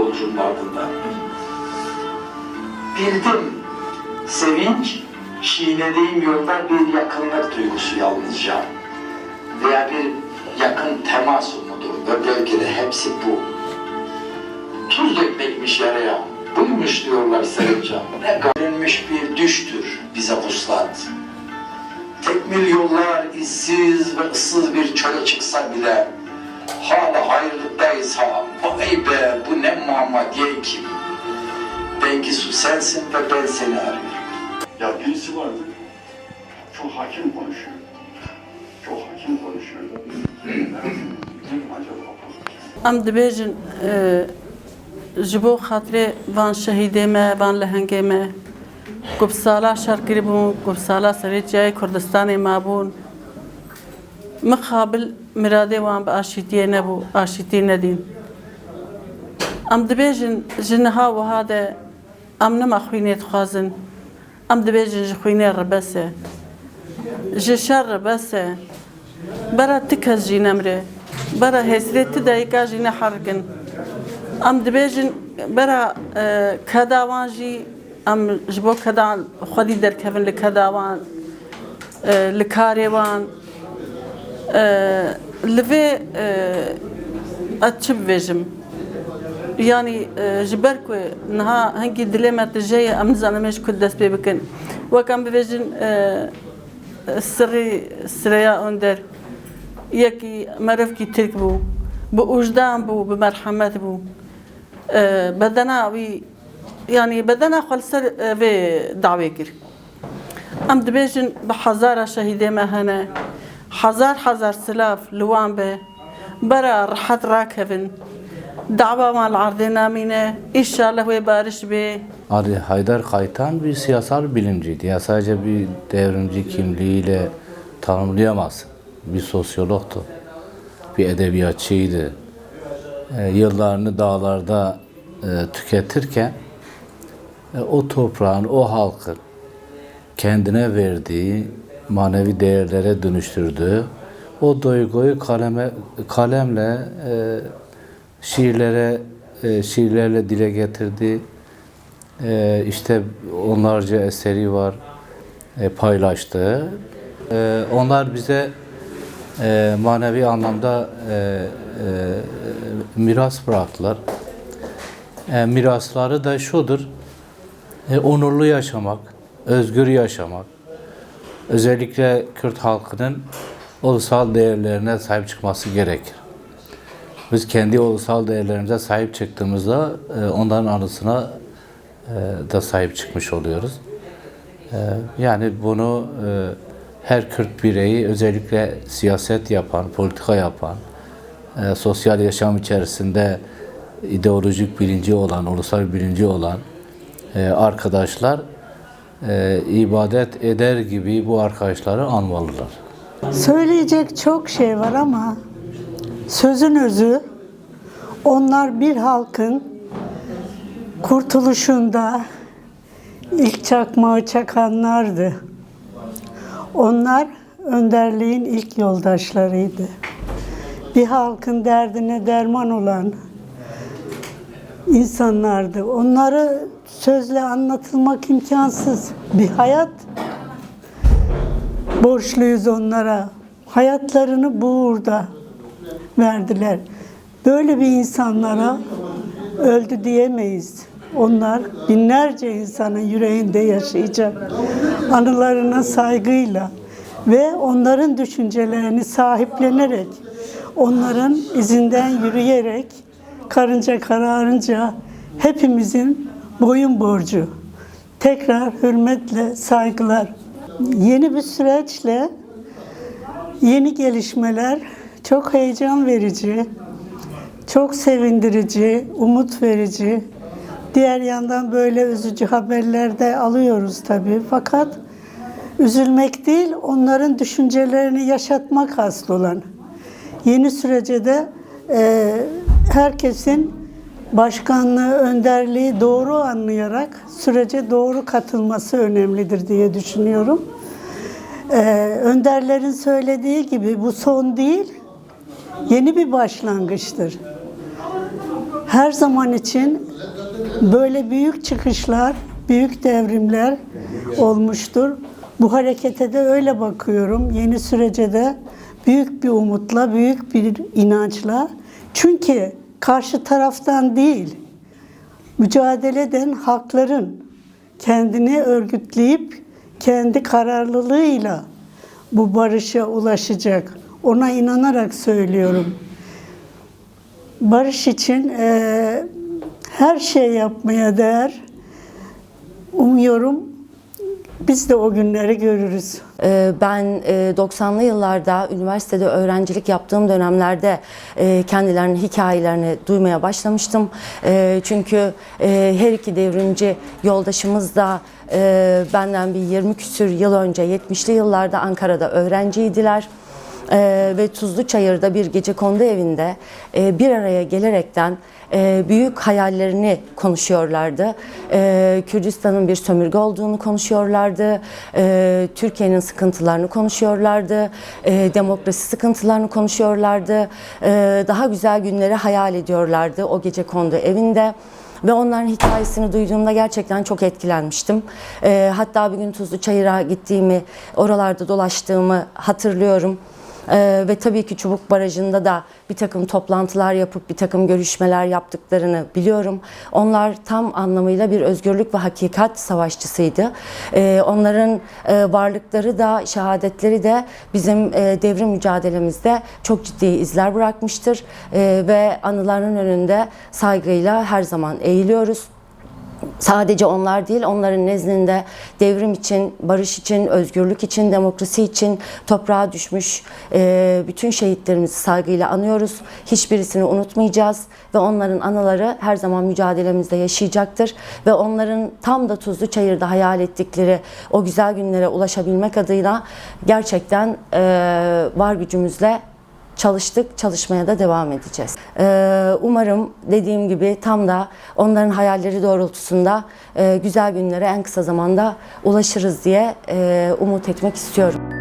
yolcunun ardından. Bildim, sevinç, çiğnediğim yolda bir yakınlık duygusu yalnızca. Veya bir yakın temas umudu ve belki de hepsi bu. Tuz dökmekmiş yaraya, buymuş diyorlar sarınca. Ne görünmüş bir düştür bize vuslat. Tekmil yollar izsiz ve ıssız bir çöle çıksa bile hala hayırlıktayız ha. Vay be bu ne muamma diye kim? Bengi su sensin ve ben seni arıyorum. Ya birisi vardı, çok hakim konuşuyor. Çok hakim konuşuyor. Kim acaba? Em dibêjin ji bo xatirê van şehîdê me van lehengê me ku bi sala şerkirî bûn ku bi sala serê Çiyayê Kurdistanê mabûn mixabil miradê wan bi aşîtiyê nebû aşîtî nedîn ji niha wiha de em nima xwînê dixwazin. Em dibêjin ji rebes e ji şer e bera ti kes jî nemre. Bera hesrê ti dayîka jî neherikin em dibêjin bera e, keda wan jî em ji bo keda xwedî derkevin li keda wan e, li karê wan e, li vê ez çi bibêjim يعني آه، جبركو نها هنجي دليما تجاية أم زانا مش كل دس بيبكن وكان بفيجن السري السريا أندر يكي مرفكي تركبو بوجدان بو بمرحمة بو بدنا وي يعني بدنا خلصر في دعوة كر أم دبيجن بحزارة شهيدة ما هنا حزار حزار سلاف لوان به. برا رحت راكبن be dava erdê namîne îşallah wê bariş bê Ali Haydar Kaytan bir siyasal bilimciydi. Ya sadece bir devrimci kimliğiyle tanımlayamazsın. Bir sosyologtu. Bir edebiyatçıydı. E, yıllarını dağlarda e, tüketirken e, o toprağın, o halkın kendine verdiği manevi değerlere dönüştürdüğü o duyguyu kaleme, kalemle e, şiirlere e, şiirlerle dile getirdi. E, işte onlarca eseri var e, paylaştığı. E, onlar bize e, manevi anlamda e, e, miras bıraktılar. E, mirasları da şudur, e, onurlu yaşamak, özgür yaşamak, özellikle Kürt halkının ulusal değerlerine sahip çıkması gerekir. Biz kendi ulusal değerlerimize sahip çıktığımızda e, onların anısına e, da sahip çıkmış oluyoruz. E, Yani bunu e, her Kürt bireyi özellikle siyaset yapan, politika yapan, e, sosyal yaşam içerisinde ideolojik bilinci olan, ulusal bilinci olan e, arkadaşlar e, ibadet eder gibi bu arkadaşları anmalılar. Söyleyecek çok şey var ama sözün özü onlar bir halkın kurtuluşunda ilk çakmağı çakanlardı. Onlar önderliğin ilk yoldaşlarıydı. Bir halkın derdine derman olan insanlardı. Onları sözle anlatılmak imkansız. Bir hayat borçluyuz onlara. Hayatlarını bu uğurda verdiler. Böyle bir insanlara öldü diyemeyiz. Onlar binlerce insanın yüreğinde yaşayacak. Anılarına saygıyla ve onların düşüncelerini sahiplenerek, onların izinden yürüyerek, karınca kararınca hepimizin boyun borcu. Tekrar hürmetle, saygılar. Yeni bir süreçle yeni gelişmeler çok heyecan verici, çok sevindirici, umut verici. Diğer yandan böyle üzücü haberler de alıyoruz tabii. Fakat üzülmek değil, onların düşüncelerini yaşatmak asıl olan. Yeni sürece de e, herkesin başkanlığı, önderliği doğru anlayarak sürece doğru katılması önemlidir diye düşünüyorum. Ee, önderlerin söylediği gibi bu son değil, yeni bir başlangıçtır. her zaman için böyle büyük çıkışlar, büyük devrimler olmuştur. Bu harekete de öyle bakıyorum. Yeni sürece de büyük bir umutla, büyük bir inançla. Çünkü karşı taraftan değil, mücadele eden hakların kendini örgütleyip kendi kararlılığıyla bu barışa ulaşacak. Ona inanarak söylüyorum. Barış için eee, her şey yapmaya değer. Umuyorum biz de o günleri görürüz. Ee, Ben e, 90'lı yıllarda üniversitede öğrencilik yaptığım dönemlerde e, kendilerinin hikayelerini duymaya başlamıştım. E, Çünkü e, her iki devrimci yoldaşımız da e, benden bir 20 küsür yıl önce 70'li yıllarda Ankara'da öğrenciydiler. Ee, ve Tuzlu Çayır'da bir gece kondu evinde e, bir araya gelerekten e, büyük hayallerini konuşuyorlardı. E, Kürdistan'ın bir sömürge olduğunu konuşuyorlardı. E, Türkiye'nin sıkıntılarını konuşuyorlardı. E, demokrasi sıkıntılarını konuşuyorlardı. E, daha güzel günleri hayal ediyorlardı o gece kondu evinde. Ve onların hikayesini duyduğumda gerçekten çok etkilenmiştim. Ee, hatta bir gün Tuzlu Çayır'a gittiğimi, oralarda dolaştığımı hatırlıyorum. Ee, ve tabii ki Çubuk Barajı'nda da bir takım toplantılar yapıp bir takım görüşmeler yaptıklarını biliyorum. Onlar tam anlamıyla bir özgürlük ve hakikat savaşçısıydı. Ee, onların e, varlıkları da, şehadetleri de bizim e, devrim mücadelemizde çok ciddi izler bırakmıştır. Ee, ve anılarının önünde saygıyla her zaman eğiliyoruz. Sadece onlar değil, onların nezdinde devrim için, barış için, özgürlük için, demokrasi için toprağa düşmüş e, bütün şehitlerimizi saygıyla anıyoruz. Hiçbirisini unutmayacağız ve onların anıları her zaman mücadelemizde yaşayacaktır. Ve onların tam da Tuzlu Çayır'da hayal ettikleri o güzel günlere ulaşabilmek adıyla gerçekten e, var gücümüzle çalıştık, çalışmaya da devam edeceğiz. Ee, umarım dediğim gibi tam da onların hayalleri doğrultusunda e, güzel günlere en kısa zamanda ulaşırız diye e, umut etmek istiyorum.